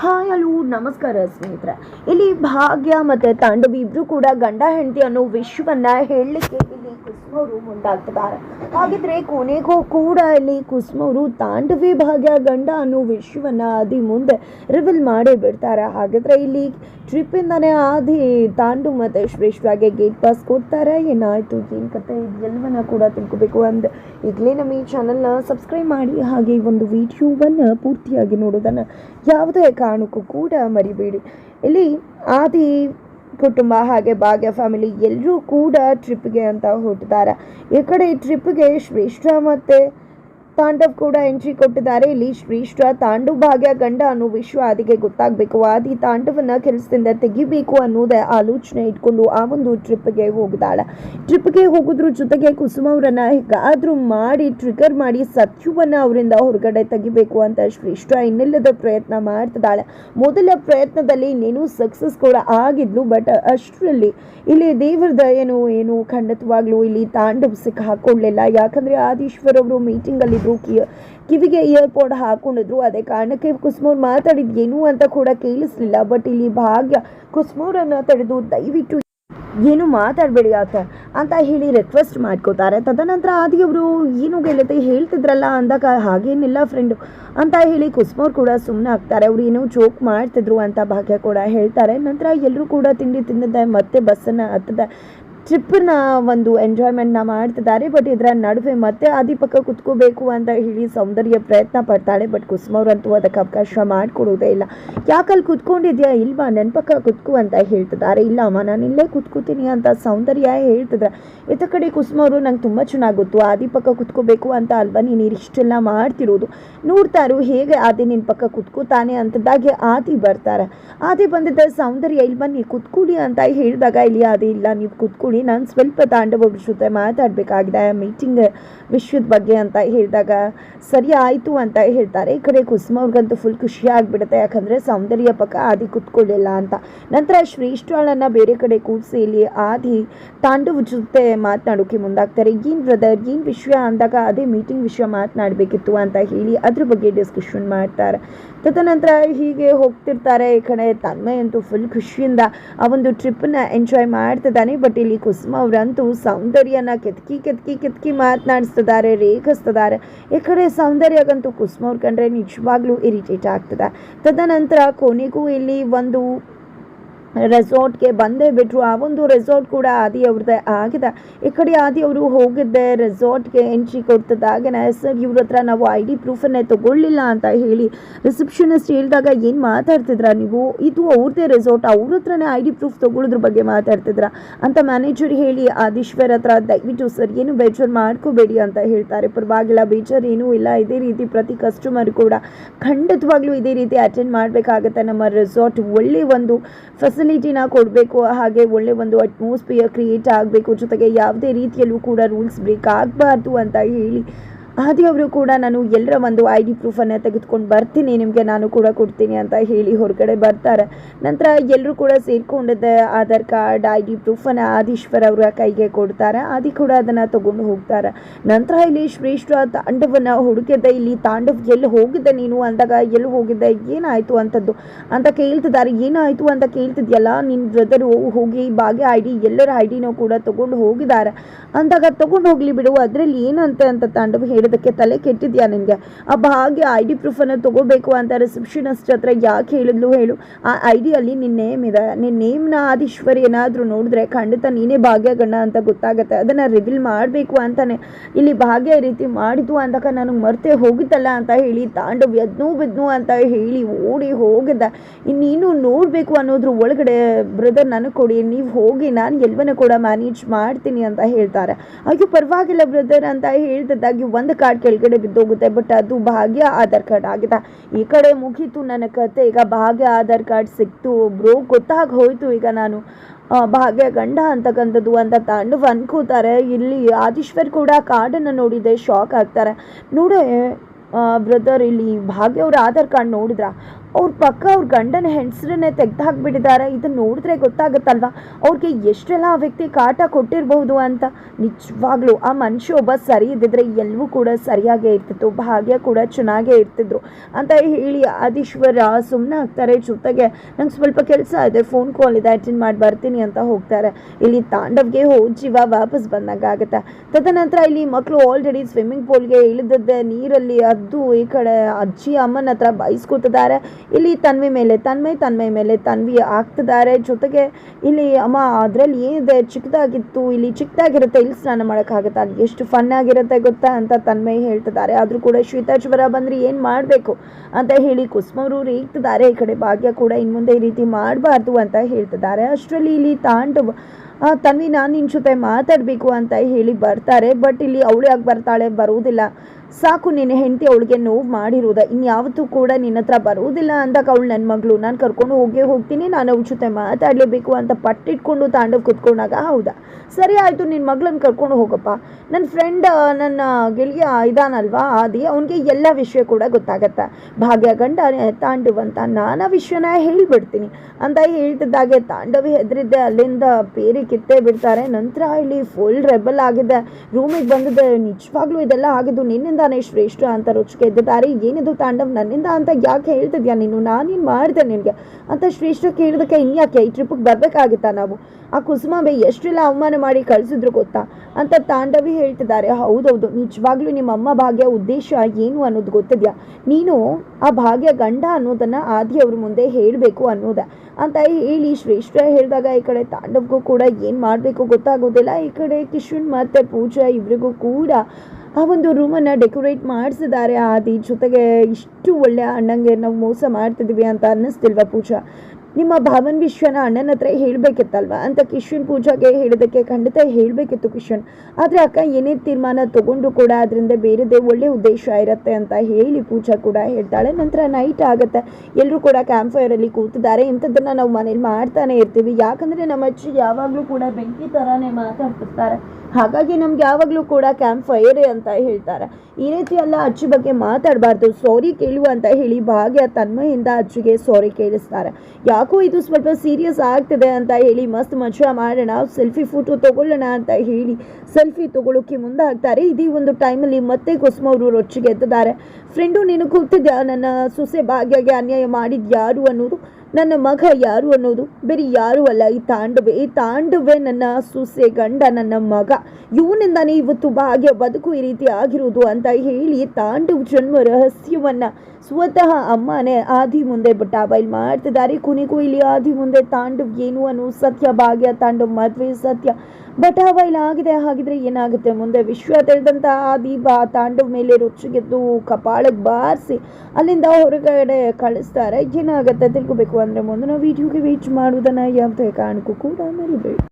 Hi hello, ನಮಸ್ಕಾರ ಸ್ನೇಹಿತರೆ. ಇಲ್ಲಿ ಭಾಗ್ಯ ಮತ್ತು ತಾಂಡವಿ ಇಬ್ಬರು ಕೂಡ ಗಂಡ ಹೆಂಡತಿ ಅನ್ನೋ ವಿಶ್ವವನ್ನು ಹೇಳಲಿಕ್ಕೆ ಇಲ್ಲಿ ಕುಸುಮವರು ಮುಂದಾಗ್ತಿದ್ದಾರೆ. ಹಾಗಿದ್ರೆ ಕೊನೆಗೂ ಕೂಡ ಇಲ್ಲಿ ಕುಸುಮವರು ತಾಂಡವಿ ಭಾಗ್ಯ, ಗಂಡ ಅನ್ನೋ ವಿಶ್ವವನ್ನು ಅದಿ ಮುಂದೆ ರಿವೀಲ್ ಮಾಡೇ ಬಿಡ್ತಾರೆ. ಹಾಗಿದ್ರೆ ಇಲ್ಲಿ ಟ್ರಿಪ್ಪಿಂದನೇ ಆದಿ ತಾಂಡು ಮತ್ತು ಶ್ರೇಷ್ಠವಾಗಿ ಗೇಟ್ ಪಾಸ್ ಕೊಡ್ತಾರೆ. ಏನಾಯಿತು, ಏನು ಕತೆ, ಇದೆಲ್ಲವನ್ನ ಕೂಡ ತಿಳ್ಕೊಬೇಕು. ಅಂದ್ ಈಗಲೇ ನಮ್ಮ ಈ ಚಾನಲ್ನ ಸಬ್ಸ್ಕ್ರೈಬ್ ಮಾಡಿ, ಹಾಗೆ ಒಂದು ವಿಡಿಯೋವನ್ನು ಪೂರ್ತಿಯಾಗಿ ನೋಡೋದನ್ನು ಯಾವುದೇ ಕಾರಣಕ್ಕೂ ಕೂಡ ಮರಿಬೇಡಿ. ಇಲ್ಲಿ ಆದಿ ಕುಟುಂಬ ಹಾಗೆ ಭಾಗ್ಯ ಫ್ಯಾಮಿಲಿ ಎಲ್ಲರೂ ಕೂಡ ಟ್ರಿಪ್ಗೆ ಅಂತ ಹೊರಟಿದ್ದಾರೆ. ಈ ಕಡೆ ಟ್ರಿಪ್ಗೆ ಶ್ರೇಷ್ಠ ಮತ್ತು ತಾಂಡವ್ ಕೂಡ ಎಂಟ್ರಿ ಕೊಟ್ಟಿದ್ದಾರೆ. ಇಲ್ಲಿ ಶ್ರೇಷ್ಠ ತಾಂಡು ಭಾಗ್ಯ ಗಂಡ ಅನ್ನೋ ವಿಶ್ವ ಆದಿಗೆ ಗೊತ್ತಾಗಬೇಕು. ಆದಿ ತಾಂಡವನ್ನ ಕೆಲಸದಿಂದ ತೆಗಿಬೇಕು ಅನ್ನೋದೇ ಆಲೋಚನೆ ಇಟ್ಕೊಂಡು ಆ ಒಂದು ಟ್ರಿಪ್ಗೆ ಹೋಗಿದ್ದಾಳೆ. ಟ್ರಿಪ್ಗೆ ಹೋಗೋದ್ರ ಜೊತೆಗೆ ಕುಸುಮ ಅವರನ್ನ ಹೇಗಾದ್ರೂ ಮಾಡಿ ಟ್ರಿಗರ್ ಮಾಡಿ ಸತ್ಯವನ್ನ ಅವರಿಂದ ಹೊರಗಡೆ ತೆಗಿಬೇಕು ಅಂತ ಶ್ರೇಷ್ಠ ಇನ್ನಿಲ್ಲದ ಪ್ರಯತ್ನ ಮಾಡ್ತಿದ್ದಾಳೆ. ಮೊದಲ ಪ್ರಯತ್ನದಲ್ಲಿ ಇನ್ನೇನು ಸಕ್ಸಸ್ ಕೂಡ ಆಗಿದ್ಲು ಬಟ್ ಅಷ್ಟರಲ್ಲಿ ಇಲ್ಲಿ ದೇವರ ಏನು ಏನು ಖಂಡಿತವಾಗ್ಲೂ ಇಲ್ಲಿ ತಾಂಡವ್ ಸಿಕ್ಕ ಹಾಕೊಳ್ಳಿಲ್ಲ ಯಾಕಂದ್ರೆ ಆದೀಶ್ವರ್ ಅವರು ಮೀಟಿಂಗ್ ಅಲ್ಲಿ ಇದ್ರು ಕಿವಿಗೆ ಇಯರ್ಪೋಡ್ ಹಾಕೊಂಡಿದ್ರು. ಅದೇ ಕಾರಣಕ್ಕೆ ಕುಸ್ಮೂರ್ ಮಾತಾಡಿದ ಏನು ಅಂತ ಕೂಡ ಕೇಳಿಸ್ಲಿಲ್ಲ. ಬಟ್ ಇಲ್ಲಿ ಭಾಗ್ಯ ಕುಸ್ಮೂರನ್ನು ತಡೆದು ದಯವಿಟ್ಟು ಏನು ಮಾತಾಡಬೇಡಿ ಆತ ಅಂತ ಹೇಳಿ ರಿಕ್ವೆಸ್ಟ್ ಮಾಡ್ಕೋತಾರೆ. ತದನಂತರ ಆದಿಯವರು ಏನು ಗೆಲ್ಲತೆ ಹೇಳ್ತಿದ್ರಲ್ಲ ಅಂದಾಗ ಹಾಗೇನಿಲ್ಲ ಫ್ರೆಂಡು ಅಂತ ಹೇಳಿ ಕುಸ್ಮೋರ್ ಕೂಡ ಸುಮ್ಮನೆ ಆಗ್ತಾರೆ. ಅವ್ರು ಏನೋ ಜೋಕ್ ಮಾಡ್ತಿದ್ರು ಅಂತ ಭಾಗ್ಯ ಕೂಡ ಹೇಳ್ತಾರೆ. ನಂತರ ಎಲ್ಲರೂ ಕೂಡ ತಿಂಡಿ ತಿಂದಿದ್ದೆ. ಮತ್ತೆ ಬಸ್ಸನ್ನು ಹತ್ತದೆ ಟ್ರಿಪ್ಪನ್ನ ಒಂದು ಎಂಜಾಯ್ಮೆಂಟ್ನ ಮಾಡ್ತಿದ್ದಾರೆ ಬಟ್ ಇದರ ನಡುವೆ ಮತ್ತೆ ಪಕ್ಕ ಕುತ್ಕೋಬೇಕು ಅಂತ ಹೇಳಿ ಸೌಂದರ್ಯ ಪ್ರಯತ್ನ ಪಡ್ತಾಳೆ ಬಟ್ ಕುಸುಮವ್ರಂತೂ ಅದಕ್ಕೆ ಅವಕಾಶ ಮಾಡಿಕೊಡೋದೇ ಇಲ್ಲ. ಯಾಕಲ್ಲಿ ಕುತ್ಕೊಂಡಿದ್ಯಾ? ಇಲ್ವಾ? ನನ್ನ ಪಕ್ಕ ಕುತ್ಕೋ ಅಂತ ಹೇಳ್ತಿದ್ದಾರೆ. ಇಲ್ಲ ಅಮ್ಮ, ನಾನು ಇಲ್ಲೇ ಕುತ್ಕೋತೀನಿ ಅಂತ ಸೌಂದರ್ಯ ಹೇಳ್ತಿದ್ರೆ ಇತ್ತ ಕಡೆ ಕುಸುಮವ್ರು ನಂಗೆ ತುಂಬ ಚೆನ್ನಾಗಿ ಗೊತ್ತು ಪಕ್ಕ ಕುತ್ಕೋಬೇಕು ಅಂತ ಅಲ್ವಾ? ನೀನು ಇಷ್ಟೆಲ್ಲ ಮಾಡ್ತಿರೋದು. ನೋಡ್ತಾರು ಹೇಗೆ ಆದಿ ನಿನ್ನ ಪಕ್ಕ ಕುತ್ಕೋತಾನೆ ಅಂತದಾಗೆ ಆದಿ ಬರ್ತಾರೆ. ಆದಿ ಬಂದಿದ್ದ ಸೌಂದರ್ಯ ಇಲ್ಲಿ ಬನ್ನಿ ಕುತ್ಕೊಳ್ಳಿ ಅಂತ ಹೇಳಿದಾಗ, ಇಲ್ಲಿ ಆದಿ ಇಲ್ಲ, ನೀವು ಕುತ್ಕೊಳ್ಳಿ ನಾನು ಸ್ವಲ್ಪ ತಾಂಡವ ಅವ್ರ ಜೊತೆ ಮಾತಾಡಬೇಕಾಗಿದೆ ಮೀಟಿಂಗ್ ವಿಶ್ವದ ಬಗ್ಗೆ ಅಂತ ಹೇಳಿದಾಗ ಸರಿ ಆಯಿತು ಅಂತ ಹೇಳ್ತಾರೆ. ಈ ಕಡೆ ಕುಸುಮ ಅವ್ರಿಗಂತೂ ಫುಲ್ ಖುಷಿ ಆಗಿಬಿಡುತ್ತೆ. ಯಾಕಂದರೆ ಸೌಂದರ್ಯ ಪಕ್ಕ ಆದಿ ಕುತ್ಕೊಳ್ಳಿಲ್ಲ ಅಂತ. ನಂತರ ಶ್ರೇಷ್ಠಳನ್ನು ಬೇರೆ ಕಡೆ ಕೂರಿಸಿ ಇಲ್ಲಿ ಆದಿ ತಾಂಡವ ಜೊತೆ ಮಾತನಾಡೋಕೆ ಮುಂದಾಗ್ತಾರೆ. ಏನು ಬ್ರದರ್ ಏನು ವಿಷಯ ಅಂದಾಗ ಅದೇ ಮೀಟಿಂಗ್ ವಿಷಯ ಮಾತನಾಡಬೇಕಿತ್ತು ಅಂತ ಹೇಳಿ ಅದ್ರ ಬಗ್ಗೆ ಡಿಸ್ಕಷನ್ ಮಾಡ್ತಾರೆ. ತದನಂತರ ಹೀಗೆ ಹೋಗ್ತಿರ್ತಾರೆ. ಈ ಕಡೆ ತನ್ಮಯಂತೂ ಫುಲ್ ಖುಷಿಯಿಂದ ಆ ಒಂದು ಟ್ರಿಪ್ಪನ್ನ ಎಂಜಾಯ್ ಮಾಡ್ತಿದ್ದಾನೆ. ಬಟ್ ಇಲ್ಲಿ ಕುಸುಮ ಅವರಂತೂ ಸೌಂದರ್ಯನ ಕೆತ್ಕಿ ಕೆತ್ಕಿ ಕೆತ್ಕಿ ಮಾತನಾಡಿಸ್ತಿದ್ದಾರೆ, ರೇಗಿಸ್ತಿದ್ದಾರೆ. ಈ ಕಡೆ ಸೌಂದರ್ಯಗಂತೂ ಕುಸುಮ ಅವ್ರ ಕಂಡ್ರೆ ನಿಜವಾಗ್ಲೂ ಇರಿಟೇಟ್ ಆಗ್ತದೆ. ತದನಂತರ ಕೊನೆಗೂ ಇಲ್ಲಿ ಒಂದು ರೆಸಾರ್ಟ್ಗೆ ಬಂದೇ ಬಿಟ್ಟರು ಆ ಒಂದು ರೆಸಾರ್ಟ್ ಕೂಡ ಆದಿ ಅವ್ರದ್ದೇ ಆಗಿದೆ. ಈ ಕಡೆ ಆದಿ ಅವರು ಹೋಗಿದ್ದೆ ರೆಸಾರ್ಟ್ಗೆ ಎಂಟ್ರಿ ಕೊಡ್ತಿದ್ದಾಗನೇ ಸರ್ ಇವ್ರ ಹತ್ರ ನಾವು ಐ ಡಿ ಪ್ರೂಫನ್ನೇ ತಗೊಳ್ಳಿಲ್ಲ ಅಂತ ಹೇಳಿ ರಿಸೆಪ್ಷನಿಸ್ಟ್ ಹೇಳಿದಾಗ ಏನು ಮಾತಾಡ್ತಿದ್ರ ನೀವು? ಇದು ಅವ್ರದ್ದೇ ರೆಸಾರ್ಟ್ ಅವ್ರ ಹತ್ರನೇ ಐ ಡಿ ಪ್ರೂಫ್ ತಗೊಳ್ಳೋದ್ರ ಬಗ್ಗೆ ಮಾತಾಡ್ತಿದ್ರ? ಅಂತ ಮ್ಯಾನೇಜರ್ ಹೇಳಿ, ಆದೀಶ್ವರ್ ಹತ್ರ ದಯವಿಟ್ಟು ಸರ್ ಏನು ಬೇಜಾರು ಮಾಡ್ಕೋಬೇಡಿ ಅಂತ ಹೇಳ್ತಾರೆ. ಪರವಾಗಿಲ್ಲ, ಬೇಜಾರು ಏನೂ ಇಲ್ಲ. ಇದೇ ರೀತಿ ಪ್ರತಿ ಕಸ್ಟಮರ್ ಕೂಡ ಖಂಡಿತವಾಗ್ಲೂ ಇದೇ ರೀತಿ ಅಟೆಂಡ್ ಮಾಡಬೇಕಾಗತ್ತೆ. ನಮ್ಮ ರೆಸಾರ್ಟ್ ಒಳ್ಳೆಯ ಒಂದು ಫೆಸಿಲಿಟಿನ ಕೊಡಬೇಕು, ಹಾಗೆ ಒಳ್ಳೆ ಒಂದು ಅಟ್ಮಾಸ್ಫಿಯರ್ ಕ್ರಿಯೇಟ್ ಆಗಬೇಕು, ಜೊತೆಗೆ ಯಾವುದೇ ರೀತಿಯಲ್ಲೂ ಕೂಡ ರೂಲ್ಸ್ ಬ್ರೇಕ್ ಆಗಬಾರ್ದು ಅಂತ ಹೇಳಿ ಆದಿ ಅವರು ಕೂಡ ನಾನು ಎಲ್ಲರ ಒಂದು ಐ ಡಿ ಪ್ರೂಫನ್ನು ತೆಗೆದುಕೊಂಡು ಬರ್ತೀನಿ, ನಿಮಗೆ ನಾನು ಕೂಡ ಕೊಡ್ತೀನಿ ಅಂತ ಹೇಳಿ ಹೊರಗಡೆ ಬರ್ತಾರೆ. ನಂತರ ಎಲ್ಲರೂ ಕೂಡ ಸೇರ್ಕೊಂಡಿದ್ದೆ ಆಧಾರ್ ಕಾರ್ಡ್ ಐ ಡಿ ಪ್ರೂಫನ್ನು ಆದೀಶ್ವರ್ ಅವರ ಕೈಗೆ ಕೊಡ್ತಾರೆ. ಆದಿ ಕೂಡ ಅದನ್ನು ತಗೊಂಡು ಹೋಗ್ತಾರೆ. ನಂತರ ಇಲ್ಲಿ ಶ್ರೇಷ್ಠ ತಾಂಡವನ ಹುಡುಕಿದ್ದೆ ಇಲ್ಲಿ ತಾಂಡವ್ ಎಲ್ಲಿ ಹೋಗಿದ್ದೆ ನೀನು? ಅಂದಾಗ ಎಲ್ಲಿ ಹೋಗಿದ್ದೆ ಏನಾಯಿತು ಅಂತದ್ದು? ಅಂತ ಕೇಳ್ತಿದ್ದಾರೆ. ಏನಾಯಿತು ಅಂತ ಕೇಳ್ತಿದ್ಯಲ್ಲ? ನಿನ್ನ ಬ್ರದರು ಹೋಗಿ ಭಾಗ್ಯ ಐ ಡಿ ಎಲ್ಲರ ಐ ಡಿನೂ ಕೂಡ ತಗೊಂಡು ಹೋಗಿದ್ದಾರೆ. ಅಂದಾಗ ತಗೊಂಡು ಹೋಗ್ಲಿ ಬಿಡು, ಅದರಲ್ಲಿ ಏನಂತೆ ಅಂತ ತಾಂಡವ್ ಹೇಳೋದಕ್ಕೆ ತಲೆ ಕೆಟ್ಟಿದ್ಯಾ ನಿನಗೆ? ಆ ಭಾಗ್ಯ ಐ ಡಿ ಪ್ರೂಫನ್ನು ತೊಗೋಬೇಕು ಅಂತ ರಿಸೆಪ್ಷನಿಸ್ಟ್ ಹತ್ರ ಯಾಕೆ ಹೇಳಿದ್ಲು ಹೇಳು. ಆ ಐ ಡಿಯಲ್ಲಿ ನಿನ್ನ ನೇಮ್ ಇದೆ. ನಿನ್ನ ನೇಮ್ನ ಆದೀಶ್ವರಿ ಏನಾದರೂ ನೋಡಿದ್ರೆ ಖಂಡಿತ ನೀನೇ ಭಾಗ್ಯ ಗಂಡ ಅಂತ ಗೊತ್ತಾಗುತ್ತೆ. ಅದನ್ನು ರಿವೀಲ್ ಮಾಡಬೇಕು ಅಂತಾನೆ. ಇಲ್ಲಿ ಭಾಗ್ಯ ರೀತಿ ಮಾಡಿದ್ದು ಅಂದಾಗ ನನಗೆ ಮರ್ತೆ ಹೋಗುತ್ತಲ್ಲ ಅಂತ ಹೇಳಿ, ತಾಂಡವ್ ಎದ್ನೂ ಬಿದ್ನು ಅಂತ ಹೇಳಿ ಓಡಿ ಹೋಗಿದ್ದ. ಇನ್ನೇನು ನೋಡಬೇಕು ಅನ್ನೋದ್ರ ಒಳಗಡೆ ಬ್ರದರ್ ನನಗೆ ಕೊಡಿ, ನೀವು ಹೋಗಿ ನಾನು ಎಲ್ಲವನ್ನೂ ಕೂಡ ಮ್ಯಾನೇಜ್ ಮಾಡ್ತೀನಿ ಅಂತ ಹೇಳ್ತಾರೆ. ಅಯ್ಯೋ, ಪರವಾಗಿಲ್ಲ ಬ್ರದರ್ ಅಂತ ಹೇಳ್ತಿದ್ದಾಗಿ ಒಂದು ಕಾರ್ಡ್ ಕೆಳಗಡೆ ಬಿದ್ದೋಗುತ್ತೆ ಬಟ್ ಅದು ಭಾಗ್ಯ ಆಧಾರ್ ಕಾರ್ಡ್ ಆಗಿದೆ. ಈ ಕಡೆ ಮುಗೀತು ನನ್ನ ಕತೆ, ಈಗ ಭಾಗ್ಯ ಆಧಾರ್ ಕಾರ್ಡ್ ಸಿಕ್ತು. ಬ್ರೋ, ಗೊತ್ತಾಗಿ ಹೋಯ್ತು ಈಗ ನಾನು. ಭಾಗ್ಯ ಗಂಡ ಅಂತಕ್ಕಂಥದ್ದು ಅಂತ ತಾಂಡವ್ ಅನ್ಕೋತಾರೆ. ಇಲ್ಲಿ ಆದೀಶ್ವರ್ ಕೂಡ ಕಾರ್ಡನ್ನು ನೋಡಿದೆ ಶಾಕ್ ಆಗ್ತಾರೆ. ನೋಡೇ ಬ್ರದರ್ ಇಲ್ಲಿ ಭಾಗ್ಯ ಅವ್ರ ಆಧಾರ್ ಕಾರ್ಡ್ ನೋಡಿದ್ರ? ಅವ್ರ ಪಕ್ಕ ಅವ್ರ ಗಂಡನ ಹೆಂಡಸ್ರನ್ನೇ ತೆಗ್ದು ಹಾಕ್ಬಿಟ್ಟಿದ್ದಾರೆ ಇದನ್ನ ನೋಡಿದ್ರೆ ಗೊತ್ತಾಗುತ್ತಲ್ವಾ? ಅವ್ರಿಗೆ ಎಷ್ಟೆಲ್ಲ ಆ ವ್ಯಕ್ತಿ ಕಾಟ ಕೊಟ್ಟಿರಬಹುದು ಅಂತ. ನಿಜವಾಗ್ಲೂ ಆ ಮನುಷ್ಯ ಒಬ್ಬ ಸರಿ ಇದ್ದಿದ್ರೆ ಎಲ್ಲವೂ ಕೂಡ ಸರಿಯಾಗೇ ಇರ್ತಿತ್ತು. ಭಾಗ್ಯ ಕೂಡ ಚೆನ್ನಾಗೇ ಇರ್ತಿದ್ರು ಅಂತ ಹೇಳಿ ಆದೀಶ್ವರ ಸುಮ್ಮನೆ ಆಗ್ತಾರೆ. ಜೊತೆಗೆ ನಂಗೆ ಸ್ವಲ್ಪ ಕೆಲಸ ಇದೆ. ಫೋನ್ ಕಾಲ್ ಇದೆ. ಅಟೆಂಡ್ ಮಾಡಿ ಬರ್ತೀನಿ ಅಂತ ಹೋಗ್ತಾರೆ. ಇಲ್ಲಿ ತಾಂಡವ್ಗೆ ಹೋಗಿ ಜೀವ ವಾಪಸ್ ಬಂದಾಗ ಆಗುತ್ತೆ. ತದನಂತರ ಇಲ್ಲಿ ಮಕ್ಕಳು ಆಲ್ರೆಡಿ ಸ್ವಿಮ್ಮಿಂಗ್ ಪೂಲ್ಗೆ ಇಳಿದದ್ದೆ. ನೀರಲ್ಲಿ ಅದ್ದು ಈ ಕಡೆ ಅಜ್ಜಿ ಅಮ್ಮನ ಹತ್ರ ಬೈಸ್ಕೊತಿದ್ದಾರೆ. ಇಲ್ಲಿ ತನ್ವಿ ಮೇಲೆ ತನ್ಮೈ ತನ್ಮೆ ಮೇಲೆ ತನ್ವಿ ಆಗ್ತಿದ್ದಾರೆ. ಜೊತೆಗೆ ಇಲ್ಲಿ ಅಮ್ಮ, ಅದರಲ್ಲಿ ಏನಿದೆ? ಚಿಕ್ಕದಾಗಿತ್ತು, ಇಲ್ಲಿ ಚಿಕ್ಕದಾಗಿರುತ್ತೆ, ಇಲ್ಲಿ ಸ್ನಾನ ಮಾಡೋಕ್ಕಾಗತ್ತಾ? ಅಲ್ಲಿ ಎಷ್ಟು ಫನ್ ಆಗಿರುತ್ತೆ ಗೊತ್ತಾ ಅಂತ ತನ್ಮೈ ಹೇಳ್ತಿದ್ದಾರೆ. ಆದರೂ ಕೂಡ ಶ್ವೇತಾ ಜ್ವರ ಬಂದರೆ, ಏನು ಮಾಡಬೇಕು ಅಂತ ಹೇಳಿ ಕುಸುಮವರು ರೇಗ್ತಿದ್ದಾರೆ ಈ ಕಡೆ ಭಾಗ್ಯ ಕೂಡ ಇನ್ನು ಮುಂದೆ ಈ ರೀತಿ ಮಾಡಬಾರ್ದು ಅಂತ ಹೇಳ್ತಿದ್ದಾರೆ. ಅಷ್ಟರಲ್ಲಿ ಇಲ್ಲಿ ತಾಂಡವ್ ತನ್ವಿ ನಾನು ನಿನ್ನ ಜೊತೆ ಮಾತಾಡಬೇಕು ಅಂತ ಹೇಳಿ ಬರ್ತಾರೆ ಬಟ್ ಇಲ್ಲಿ ಅವಳು ಯಾಕೆ ಬರ್ತಾಳೆ, ಬರುವುದಿಲ್ಲ. ಸಾಕು, ನಿನ್ನ ಹೆಂಡತಿ ಅವಳಿಗೆ ನೋವು ಮಾಡಿರೋದ. ಇನ್ಯಾವತ್ತೂ ಕೂಡ ನಿನ್ನ ಹತ್ರ ಬರುವುದಿಲ್ಲ ಅಂದಾಗ ಅವಳು ನನ್ನ ಮಗಳು, ನಾನು ಕರ್ಕೊಂಡು ಹೋಗೇ ಹೋಗ್ತೀನಿ, ನಾನು ಅವ್ಳ ಜೊತೆ ಮಾತಾಡಲೇಬೇಕು ಅಂತ ಪಟ್ಟಿಟ್ಕೊಂಡು ತಾಂಡವ್ ಕುತ್ಕೊಂಡಾಗ, ಹೌದಾ? ಸರಿ ಆಯಿತು ನಿನ್ನ ಮಗಳನ್ನ ಕರ್ಕೊಂಡು ಹೋಗಪ್ಪ. ನನ್ನ ಫ್ರೆಂಡ್ ನನ್ನ ಗೆಳೆಯ ಇದಾನಲ್ವಾ? ಆದಿ, ಅವನಿಗೆ ಎಲ್ಲ ವಿಷಯ ಕೂಡ ಗೊತ್ತಾಗತ್ತೆ? ಭಾಗ್ಯ ಗಂಡ ತಾಂಡವ್ ಅಂತ ನಾನಾ ವಿಷಯನ ಹೇಳಿಬಿಡ್ತೀನಿ. ಅಂತ ಹೇಳ್ತಿದ್ದಾಗೆ ತಾಂಡವಿ ಹೆದರಿದ್ದೆ ಅಲ್ಲಿಂದ ಬೇರೆ ಕಿತ್ತೇ ಬಿಡ್ತಾರೆ. ನಂತರ ಇಲ್ಲಿ ಫುಲ್ ರೆಬಲ್ ಆಗಿದೆ. ರೂಮಿಗೆ ಬಂದಿದೆ. ನಿಜವಾಗ್ಲೂ ಇದೆಲ್ಲ ಆಗಿದ್ದು ನಿನ್ನಿಂದಾನೇ ಶ್ರೇಷ್ಠ ಅಂತ ರುಚಿಗೆ ಎದ್ದಿದ್ದಾರೆ. ಏನಿದು ತಾಂಡವ್? ನನ್ನಿಂದ ಅಂತ ಯಾಕೆ ಹೇಳ್ತಿದ್ಯಾ ನೀನು? ನಾನೇನು ಮಾಡಿದೆ ನಿನಗೆ? ಅಂತ ಶ್ರೇಷ್ಠ ಕೇಳಿದಕ್ಕೆ ಇನ್ಯಾಕೆ ಈ ಟ್ರಿಪ್ಗೆ ಬರಬೇಕಾಗಿತ್ತಾ ನಾವು? ಆ ಕುಸುಮಾಬೆ ಎಷ್ಟೆಲ್ಲ ಅವಮಾನ ಮಾಡಿ ಕಳಿಸಿದ್ರು ಗೊತ್ತಾ? ಅಂತ ತಾಂಡವಿ ಹೇಳ್ತಿದ್ದಾರೆ. ಹೌದೌದು, ನಿಜವಾಗ್ಲೂ ನಿಮ್ಮ ಅಮ್ಮ ಭಾಗ್ಯ ಉದ್ದೇಶ ಏನು ಅನ್ನೋದು ಗೊತ್ತಿದ್ಯಾ? ನೀನು ಆ ಭಾಗ್ಯ ಗಂಡ ಅನ್ನೋದನ್ನ ಆದಿ ಅವ್ರ ಮುಂದೆ ಹೇಳಬೇಕು ಅನ್ನೋದ ಅಂತ ಹೇಳಿ ಶ್ರೇಷ್ಠ ಹೇಳಿದಾಗ ಈ ಕಡೆ ತಾಂಡವ್ಗೂ ಕೂಡ ಏನು ಮಾಡಬೇಕು ಗೊತ್ತಾಗೋದಿಲ್ಲ. ಈ ಕಡೆ ಕಿಶನ್ ಮತ್ತು ಪೂಜಾ ಇವ್ರಿಗೂ ಕೂಡ ಆ ಒಂದು ರೂಮನ್ನು ಡೆಕೋರೇಟ್ ಮಾಡಿಸಿದ್ದಾರೆ. ಆದಿ ಜೊತೆಗೆ ಇಷ್ಟು ಒಳ್ಳೆ ಅಣ್ಣಂಗೆ ನಾವು ಮೋಸ ಮಾಡ್ತಿದ್ವಿ ಅಂತ ಅನ್ನಿಸ್ತಿಲ್ವಾ ಪೂಜಾ? ನಿಮ್ಮ ಭಾವನ್ ವಿಶ್ವನ ಅಣ್ಣನ ಹತ್ರ ಹೇಳಬೇಕಿತ್ತಲ್ವ? ಅಂತ ಕಿಶನ್ ಪೂಜಾಗೆ ಹೇಳೋದಕ್ಕೆ ಖಂಡಿತ ಹೇಳಬೇಕಿತ್ತು ಕಿಶನ್ ಆದರೆ ಅಕ್ಕ ಏನೇ ತೀರ್ಮಾನ ತಗೊಂಡ್ರು ಕೂಡ ಅದರಿಂದ ಬೇರೆದೇ ಒಳ್ಳೆ ಉದ್ದೇಶ ಇರುತ್ತೆ ಅಂತ ಹೇಳಿ ಪೂಜಾ ಕೂಡ ಹೇಳ್ತಾಳೆ. ನಂತರ ನೈಟ್ ಆಗುತ್ತೆ. ಎಲ್ಲರೂ ಕೂಡ ಕ್ಯಾಂಪ್ ಫೈರಲ್ಲಿ ಕೂತಿದ್ದಾರೆ. ಇಂಥದ್ದನ್ನು ನಾವು ಮನೇಲಿ ಮಾಡ್ತಾನೆ ಇರ್ತೀವಿ. ಯಾಕಂದರೆ ನಮ್ಮ ಅಜ್ಜಿ ಯಾವಾಗಲೂ ಕೂಡ ಬೆಂಕಿ ಥರನೇ ಮಾತಾಡ್ತಿರ್ತಾರೆ. ಹಾಗಾಗಿ ನಮ್ಗೆ ಯಾವಾಗಲೂ ಕೂಡ ಕ್ಯಾಂಪ್ ಫೈರ್ ಅಂತ ಹೇಳ್ತಾರೆ. ಈ ರೀತಿ ಎಲ್ಲ ಅಜ್ಜಿ ಬಗ್ಗೆ ಮಾತಾಡಬಾರ್ದು. ಸಾರಿ ಕೇಳುವ ಅಂತ ಹೇಳಿ ಭಾಗ್ಯ ತನ್ಮಯಿಂದ ಅಜ್ಜಿಗೆ ಸಾರಿ ಕೇಳಿಸ್ತಾರೆ. ಯಾಕೋ ಇದು ಸ್ವಲ್ಪ ಸೀರಿಯಸ್ ಆಗ್ತಿದೆ ಅಂತ ಹೇಳಿ ಮಸ್ತ್ ಮಜಾ ಮಾಡೋಣ ಸೆಲ್ಫಿ ಫೋಟೋ ತಗೊಳ್ಳೋಣ ಅಂತ ಹೇಳಿ ಸೆಲ್ಫಿ ತಗೊಳ್ಳೋಕೆ ಮುಂದಾಗ್ತಾರೆ. ಇದೀ ಒಂದು ಟೈಮಲ್ಲಿ ಮತ್ತೆ ಕುಸುಮ ಅವರು ರೊಚ್ಚಿಗೆ ಎತ್ತಿದ್ದಾರೆ. ಫ್ರೆಂಡು ನೀನು ಕೂತಿದ್ಯಾ? ನನ್ನ ಸೊಸೆ ಭಾಗ್ಯಗೆ ಅನ್ಯಾಯ ಮಾಡಿದ್ಯಾರು ಅನ್ನೋದು ನನ್ನ ಮಗ ಯಾರು ಅನ್ನೋದು ಬೇರೆ ಯಾರು ಅಲ್ಲ. ಈ ತಾಂಡವೆ ಈ ತಾಂಡವೆ ನನ್ನ ಸೊಸೆ ಗಂಡ, ನನ್ನ ಮಗ. ಇವನಿಂದಾನೇ ಇವತ್ತು ಭಾಗ್ಯ ಬದುಕು ಈ ರೀತಿ ಆಗಿರುವುದು ಅಂತ ಹೇಳಿ ತಾಂಡವ್ ಜನ್ಮ ರಹಸ್ಯವನ್ನ ಸ್ವತಃ ಅಮ್ಮನೇ ಆದಿ ಮುಂದೆ ಬಟ್ಟ ಇಲ್ಲಿ ಮಾಡ್ತಿದ್ದಾರೆ. ಕೊನೆಗೂ ಇಲ್ಲಿ ಆದಿ ಮುಂದೆ ತಾಂಡವ್ ಏನು ಅನ್ನೋ ಸತ್ಯ, ಭಾಗ್ಯ, ತಾಂಡವ್ ಮದುವೆ ಸತ್ಯ. ಬಟ ಇಲ್ಲ, ಆಗಿದೆ, ಹಾಗಿದ್ರೆ ಏನಾಗುತ್ತೆ? ಮುಂದೆ ವಿಶ್ವ ತಿಳಿದಂತ ಆ ದೀಪ ತಾಂಡವ್ ಮೇಲೆ ರುಚಿಗೆದ್ದು ಕಪಾಳಕ್ಕೆ ಬಾರಿಸಿ ಅಲ್ಲಿಂದ ಹೊರಗಡೆ ಕಳಿಸ್ತಾರೆ. ಏನಾಗುತ್ತೆ ತಿಳ್ಕೊಬೇಕು ಅಂದರೆ ಮುಂದಿನ ವಿಡಿಯೋಗೆ ವೀಚ್ ಮಾಡುವುದನ್ನು ಯಾವುದೇ ಕಾರಣಕ್ಕೂ ಕೂಡ ಮರಿಬೇಡಿ.